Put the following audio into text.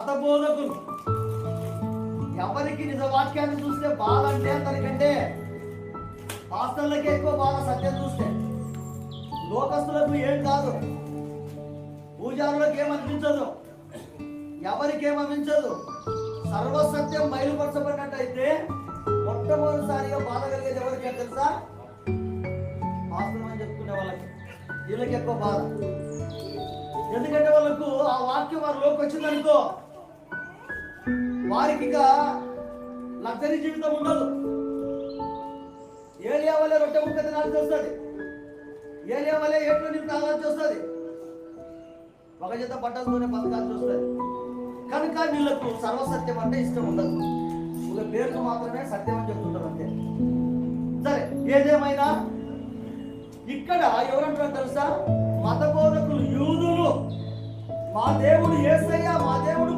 మతబోధకులు ఎవరికి నిజ వాక్యాన్ని చూస్తే బాధ అంటే అతనికంటే పాస్టర్లకే ఎక్కువ బాధ సత్యం చూస్తే. లోకస్తులకు ఏం కాదు. పూజారులకు ఏమనిపించదు? ఎవరికేమనిపించదు? సర్వసత్యం బయలుపరచబడినట్టయితే మొట్టమొదటిసారిగా బాధ కలిగేది ఎవరికి తెలుసా? పాస్టర్ అని చెప్పుకునే వాళ్ళకి. వీళ్ళకి ఎక్కువ బాధ. ఎందుకంటే వాళ్ళకు ఆ వాక్యం వారిలోకి వచ్చిందనుకో వారికి ఇక లగ్జరీ జీవితం ఉండదు. ఏలియా వల్లే రొట్టె ముక్క తినాల్సి వస్తుంది ఏలియా వల్లే ఏట్లో నీకు తాగాల్సి వస్తుంది ఒక చేత బట్టలతోనే బతకాల్సి వస్తుంది కనుక వీళ్ళకు సర్వసత్యం అంటే ఇష్టం ఉండదు. ఒక పేరుకు మాత్రమే సత్యం అని చెప్తుంటారు అంతే. సరే ఏదేమైనా? ఇక్కడ ఎవరంటారు తెలుసా? మత బోధకులు యూదులు. మా దేవుడు ఏసయ్య మా దేవుడు